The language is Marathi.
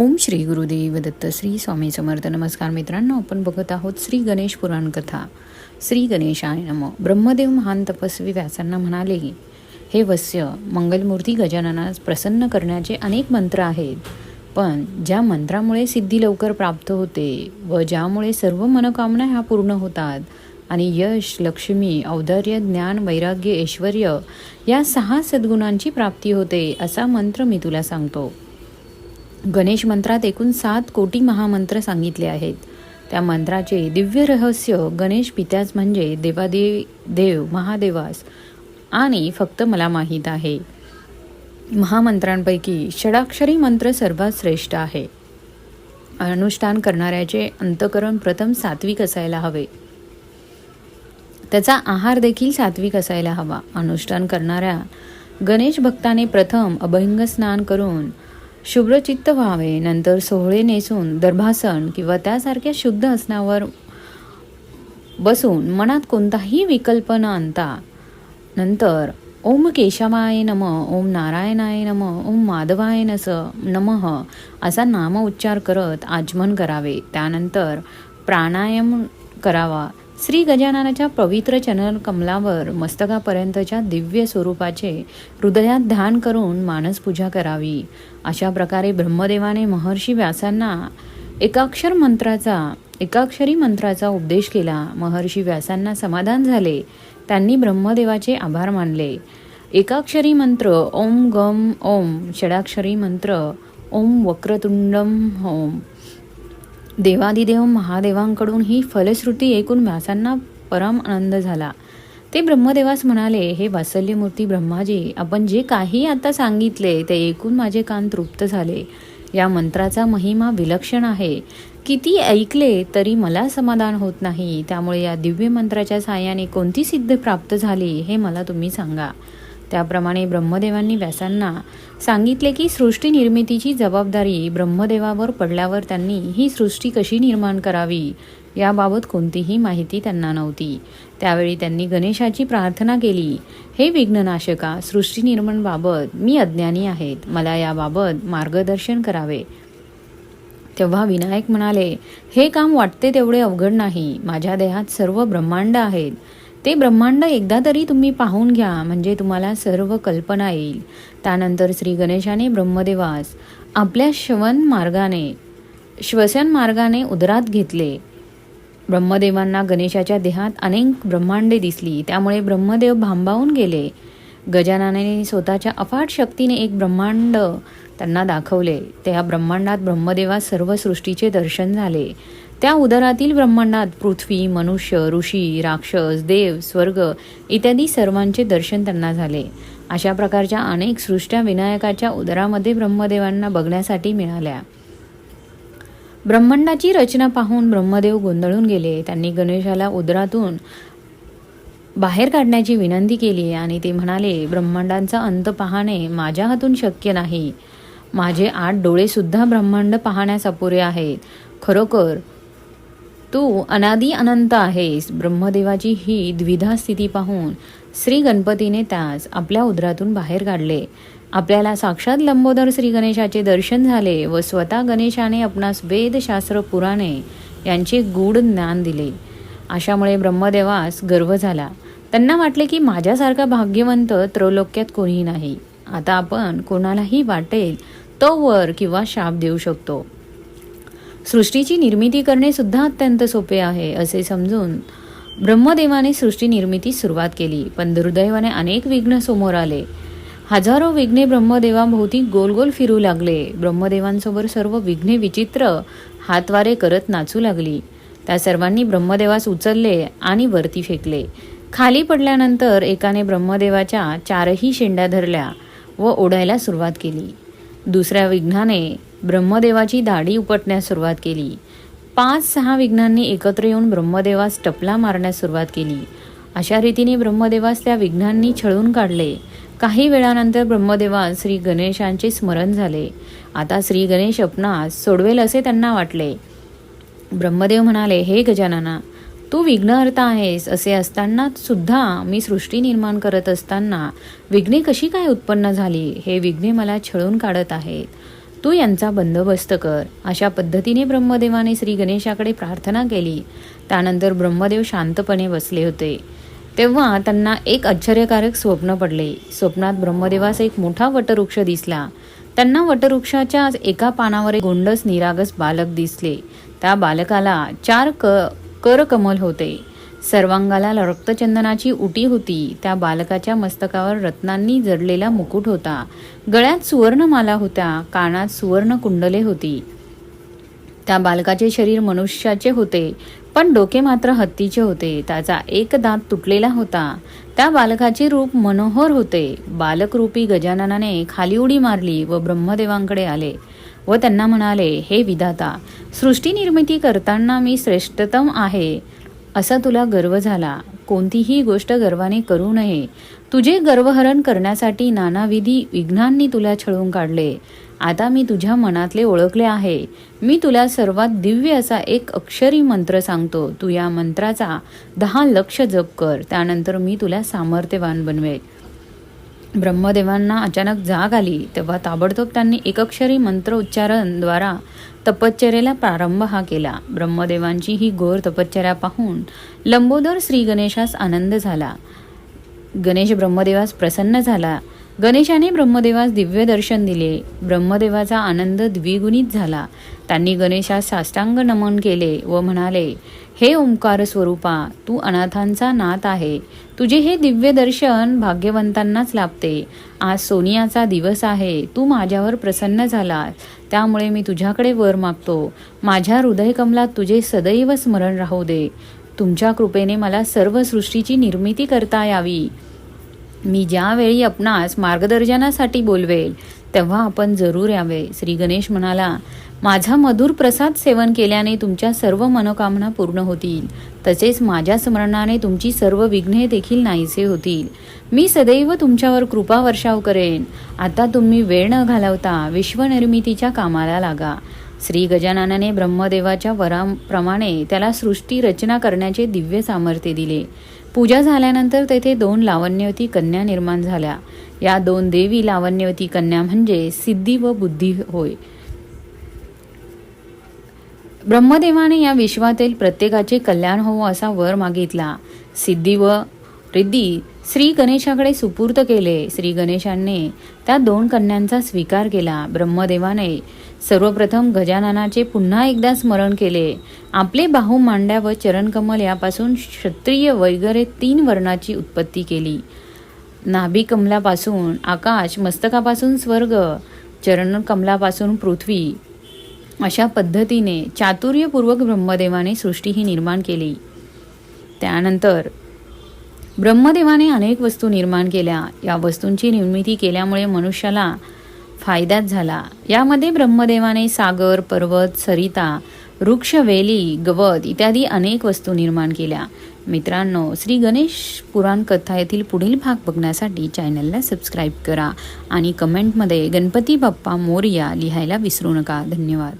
ओम श्री गुरुदेव दत्त श्री स्वामी समर्थ. नमस्कार मित्रांनो आपण बघत आहोत श्री गणेश पुराण कथा. श्री गणेशाय नम. ब्रह्मदेव महान तपस्वी व्यासांना म्हणाले हे वस्य मंगलमूर्ती गजाननास प्रसन्न करण्याचे अनेक मंत्र आहेत. पण ज्या मंत्रामुळे सिद्धी लवकर प्राप्त होते व ज्यामुळे सर्व मनोकामना ह्या पूर्ण होतात आणि यश लक्ष्मी औदार्य ज्ञान वैराग्य ऐश्वर या सहा सद्गुणांची प्राप्ती होते असा मंत्र मी तुला सांगतो. गणेश मंत्रात एकूण सात कोटी महामंत्र सांगितले आहेत. त्या मंत्राचे दिव्य रहस्य गणेश पित्यास म्हणजे देवादेव देव महादेवास. आणि फक्त मला माहीत आहे. महामंत्रांपैकी षडाक्षरी मंत्र सर्वात श्रेष्ठ आहे. अनुष्ठान करणाऱ्याचे अंतकरण प्रथम सात्विक असायला हवे. त्याचा आहार देखील सात्विक असायला हवा. अनुष्ठान करणाऱ्या गणेश भक्ताने प्रथम अभंग स्नान करून शुभ्रचित्त व्हावे नंतर सोहळे नेसून दर्भासन किंवा त्यासारख्या शुद्ध असण्यावर बसून मनात कोणताही विकल्प न आणता नंतर ओम केशवाय नम ओम नारायणाय नम ओम माधवाय नस नमः असा नाम उच्चार करत आचमन करावे. त्यानंतर प्राणायाम करावा. श्री गजाननाच्या पवित्र चनन कमलावर मस्तकापर्यंतच्या दिव्य स्वरूपाचे हृदयात ध्यान करून मानसपूजा करावी. अशा प्रकारे ब्रह्मदेवाने महर्षी व्यासांना एकाक्षर मंत्राचा एकाक्षरी मंत्राचा उपदेश केला. महर्षी व्यासांना समाधान झाले. त्यांनी ब्रह्मदेवाचे आभार मानले. एकाक्षरी मंत्र ओम गम ओम. षडाक्षरी मंत्र ओम वक्रतुंडम ओम. देवादिदेव महादेवांकडून ही फलश्रुती ऐकून व्यासांना परम आनंद झाला. ते ब्रह्मदेवास म्हणाले हे वात्सल्यमूर्ती ब्रह्माजी आपण जे काही आता सांगितले ते ऐकून माझे कान तृप्त झाले. या मंत्राचा महिमा विलक्षण आहे. किती ऐकले तरी मला समाधान होत नाही. त्यामुळे या दिव्य मंत्राच्या साहाय्याने कोणती सिद्ध प्राप्त झाली हे मला तुम्ही सांगा. त्याप्रमाणे ब्रह्मदेवांनी व्यासांना सांगितले की सृष्टी निर्मितीची जबाबदारी ब्रह्मदेवावर पडल्यावर त्यांनी ही सृष्टी कशी निर्माण करावी याबाबत कोणतीही माहिती त्यांना नव्हती. त्यावेळी त्यांनी गणेशाची प्रार्थना केली हे विघ्ननाशका सृष्टी निर्माणबाबत मी अज्ञानी आहेत मला याबाबत मार्गदर्शन करावे. तेव्हा विनायक म्हणाले हे काम वाटते तेवढे अवघड नाही माझ्या देहात सर्व ब्रह्मांड आहेत. ते ब्रह्मांड एकदा तरी तुम्ही पाहून घ्या म्हणजे तुम्हाला सर्व कल्पना येईल. त्यानंतर श्री गणेशाने ब्रह्मदेवास आपल्या श्वन मार्गाने श्वसन मार्गाने उदरात घेतले. ब्रह्मदेवांना गणेशाच्या देहात अनेक ब्रह्मांडे दिसली त्यामुळे ब्रह्मदेव भांबावून गेले. गजाननाने स्वतःच्या अफाट शक्तीने एक ब्रह्मांड त्यांना दाखवले. त्या ब्रह्मांडात ब्रह्मदेवास सर्व सृष्टीचे दर्शन झाले. त्या उदरातील ब्रह्मांडात पृथ्वी मनुष्य ऋषी राक्षस देव स्वर्ग इत्यादी सर्वांचे दर्शन त्यांना झाले. अशा प्रकारच्या अनेक सृष्ट्या विनायकाच्या उदरामध्ये ब्रह्मदेवांना बघण्यासाठी मिळाल्या. ब्रह्मांडाची रचना पाहून ब्रह्मदेव गोंधळून गेले. त्यांनी गणेशाला उदरातून बाहेर काढण्याची विनंती केली आणि ते म्हणाले ब्रह्मांडांचा अंत पाहणे माझ्या हातून शक्य नाही. माझे आठ डोळेसुद्धा ब्रह्मांड पाहण्यास अपुरे आहेत. खरोखर तू अनादी अनंत आहेस. ब्रह्मदेवाची ही द्विधा स्थिती पाहून श्री गणपतीने त्यास आपल्या उदरातून बाहेर काढले. आपल्याला साक्षात लंबोदर श्री गणेशाचे दर्शन झाले व स्वतः गणेशाने आपणास वेदशास्त्र पुराणे यांचे गूढ ज्ञान दिले. अशामुळे ब्रह्मदेवास गर्व झाला. त्यांना वाटले की माझ्यासारखा भाग्यवंत त्रैलोक्यात कोणीही नाही. आता आपण कोणालाही वाटेल तो वर किंवा शाप देऊ शकतो. सृष्टीची निर्मिती करणे सुद्धा अत्यंत सोपे आहे असे समजून ब्रह्मदेवाने सृष्टी निर्मितीस सुरुवात केली. पण दुर्दैवाने अनेक विघ्न समोर आले. हजारो विघ्ने ब्रह्मदेवाभोवती गोल गोल फिरू लागले. ब्रह्मदेवांसोबत सर्व विघ्ने विचित्र हातवारे करत नाचू लागली. त्या सर्वांनी ब्रह्मदेवास उचलले आणि वरती फेकले. खाली पडल्यानंतर एकाने ब्रह्मदेवाच्या चारही शेंड्या धरल्या व ओढायला सुरुवात केली. दुसऱ्या विघ्नाने ब्रह्मदेवाची दाढी उपटण्यास सुरुवात केली. पाच सहा विघ्नांनी एकत्र येऊन ब्रह्मदेवास टपला मारण्यास सुरुवात केली. अशा रीतीने ब्रह्मदेवास त्या विघ्नांनी छळून काढले. काही वेळानंतर ब्रह्मदेवास श्री गणेशांचे स्मरण झाले. आता श्री गणेश अपनास सोडवेल असे त्यांना वाटले. ब्रह्मदेव म्हणाले हे गजानना तू विघ्नहर्ता आहेस असे असताना सुद्धा मी सृष्टी निर्माण करत असताना विघ्ने कशी काय उत्पन्न झाली? हे विघ्ने मला छळून काढत आहेत. तू यांचा बंदोबस्त कर. अशा पद्धतीने ब्रह्मदेवाने श्री गणेशाकडे प्रार्थना केली. त्यानंतर ब्रह्मदेव शांतपणे बसले होते. तेव्हा त्यांना एक आश्चर्यकारक स्वप्न पडले. स्वप्नात ब्रह्मदेवास एक मोठा वटवृक्ष दिसला. त्यांना वटवृक्षाच्या एका पानावर एक गोंडस निरागस बालक दिसले. त्या बालकाला चार क करकमल होते. सर्वांगाला रक्तचंदनाची उटी होती. त्या बालकाच्या मस्तकावर रत्नांनी जडलेला मुकुट होता. गळ्यात सुवर्णमाला होत्या. कानात सुवर्ण कुंडले होती. त्या बालकाचे शरीर मनुष्याचे होते पण डोके मात्र हत्तीचे होते. त्याचा एक दात तुटलेला होता. त्या बालकाचे रूप मनोहर होते. बालकरूपी गजाननाने खाली उडी मारली व ब्रह्मदेवांकडे आले व त्यांना म्हणाले हे विधाता सृष्टी निर्मिती करताना मी श्रेष्ठतम आहे. असा तुला गर्व झाला? कोणतीही गोष्ट गर्वाने करू नये. तुझे गर्वहरण करण्यासाठी नानाविधी विघ्नांनी तुला छळून काढले. आता मी तुझ्या मनातले ओळखले आहे. मी तुला सर्वात दिव्य असा एक अक्षरी मंत्र सांगतो. तू या मंत्राचा दहा लक्ष जप कर. त्यानंतर मी तुला सामर्थ्यवान बनवेल ब्रह्मदेवांना अचानक जाग आली तेव्हा ताबडतोब त्यांनी एकक्षरी मंत्र उच्चारणद्वारा तपश्चर्याला प्रारंभ हा केला. ब्रह्मदेवांची ही गोर तपश्चर्या पाहून लंबोदर श्री गणेशास आनंद झाला. गणेश ब्रह्मदेवास प्रसन्न झाला. गणेशाने ब्रह्मदेवास दिव्य दर्शन दिले. ब्रह्मदेवाचा आनंद द्विगुणित झाला. त्यांनी गणेशास साष्टांग नमन केले व म्हणाले हे ओंकार स्वरूपा तू अनाथांचा नाथ आहे. तुझे हे दिव्य दर्शन भाग्यवंतांनाच लाभते. आज सोनियाचा दिवस आहे. तू माझ्यावर प्रसन्न झाला त्यामुळे मी तुझ्याकडे वर मागतो. माझ्या हृदयकमलात तुझे सदैव स्मरण राहू दे. तुमच्या कृपेने मला सर्व सृष्टीची निर्मिती करता यावी. मी ज्यावेळी आपणास मार्गदर्शनासाठी बोलवेल तेव्हा आपण जरूर यावे. श्री गणेश म्हणाला माझा मधुर प्रसाद सेवन केल्याने तुमच्या सर्व मनोकामना पूर्ण होतील. तसेच माझ्या स्मरणाने तुमची सर्व विघ्ने देखील नाहीसे होतील. मी सदैव तुमच्यावर कृपा वर्षाव करेन. आता तुम्ही वेळ न घालवता विश्वनिर्मितीच्या कामाला लागा. श्री गजाननाने ब्रह्मदेवाच्या वराप्रमाणे त्याला सृष्टी रचना करण्याचे दिव्य सामर्थ्य दिले. पूजा झाल्यानंतर तेथे दोन लावण्यवती कन्या निर्माण झाल्या. या दोन देवी लावण्यवती कन्या म्हणजे सिद्धी व बुद्धी होय. ब्रह्मदेवाने या विश्वातील प्रत्येकाचे कल्याण होवो असा वर मागितला. सिद्धी व रिद्धी श्री गणेशाकडे सुपूर्त केले. श्री गणेशाने त्या दोन कन्यांचा स्वीकार केला. ब्रह्मदेवाने सर्वप्रथम गजाननाचे पुन्हा एकदा स्मरण केले. आपले बाहू मांड्या व चरणकमल यापासून क्षत्रिय वगैरे तीन वर्णाची उत्पत्ती केली. नाभी कमलापासून आकाश मस्तकापासून स्वर्ग चरणकमलापासून पृथ्वी अशा पद्धतीने चातुर्यपूर्वक ब्रह्मदेवाने सृष्टी ही निर्माण केली. त्यानंतर ब्रह्मदेवाने अनेक वस्तू निर्माण केल्या. या वस्तूंची निर्मिती केल्यामुळे मनुष्याला फायदाच झाला. यामध्ये ब्रह्मदेवाने सागर पर्वत सरिता वृक्ष वेली गवत इत्यादी अनेक वस्तू निर्माण केल्या. मित्रांनो श्री गणेश पुराण कथा येथील पुढील भाग बघण्यासाठी चॅनलला सबस्क्राईब करा आणि कमेंटमध्ये गणपती बाप्पा मोर्या लिहायला विसरू नका. धन्यवाद.